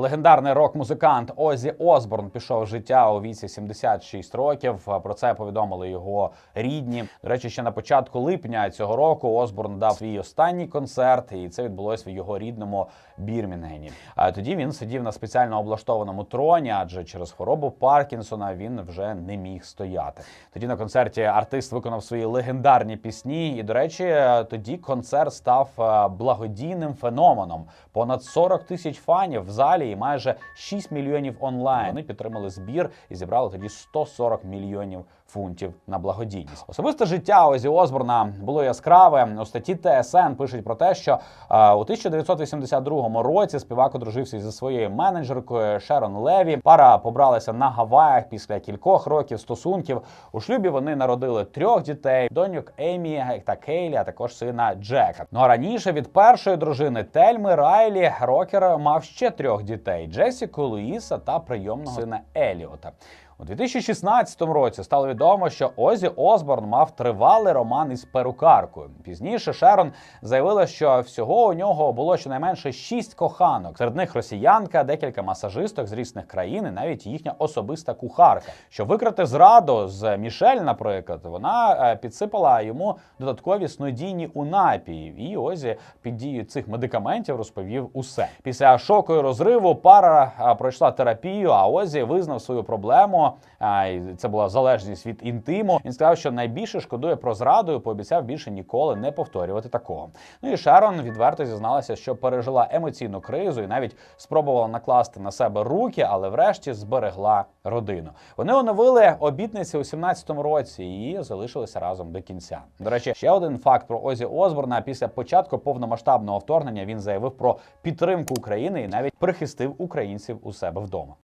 Легендарний рок-музикант Озі Осборн пішов життя у віці 76 років. Про це повідомили його рідні. До речі, ще на початку липня цього року Осборн дав свій останній концерт, і це відбулося в його рідному Бірмінгені. А тоді він сидів на спеціально облаштованому троні, адже через хворобу Паркінсона він вже не міг стояти. Тоді на концерті артист виконав свої легендарні пісні. І, до речі, тоді концерт став е, благодійним феноменом. Понад 40 тисяч фанів в залі і майже 6 мільйонів онлайн. Вони підтримали збір і зібрали тоді 140 мільйонів фунтів на благодійність. Особисте життя Озі Осборна було яскраве. У статті ТСН пишуть про те, що е, у 1982 році співак одружився зі своєю менеджеркою Шерон Леві. Пара побралася на Гаваях після кількох років стосунків. У шлюбі вони народили трьох дітей: доньок Емі та Кейлі, а також сина Джека. Ну а раніше від першої дружини Тельми Райлі рокер мав ще трьох дітей: Джесіку, Луїса та прийомного сина Еліота. У 2016 році стало відомо, що Озі Осборн мав тривалий роман із перукаркою. Пізніше Шерон заявила, що всього у нього було щонайменше шість коханок. Серед них росіянка, декілька масажисток з різних країн, і навіть їхня особиста кухарка. Щоб викрити зраду з Мішель, наприклад, вона е, підсипала йому додаткові снодійні у напії. І Озі під дією цих медикаментів розповів усе. Після шоку і розриву пара е, пройшла терапію, а Озі визнав свою проблему. А, і Це була залежність від інтиму. Він сказав, що найбільше шкодує про зраду і пообіцяв більше ніколи не повторювати такого. Ну і Шерон відверто зізналася, що пережила емоційну кризу і навіть спробувала накласти на себе руки, але врешті зберегла родину. Вони оновили обітниці у 17-му році і залишилися разом до кінця. До речі, ще один факт про Озі Осборна. Після початку повномасштабного вторгнення він заявив про підтримку України і навіть прихистив українців у себе вдома.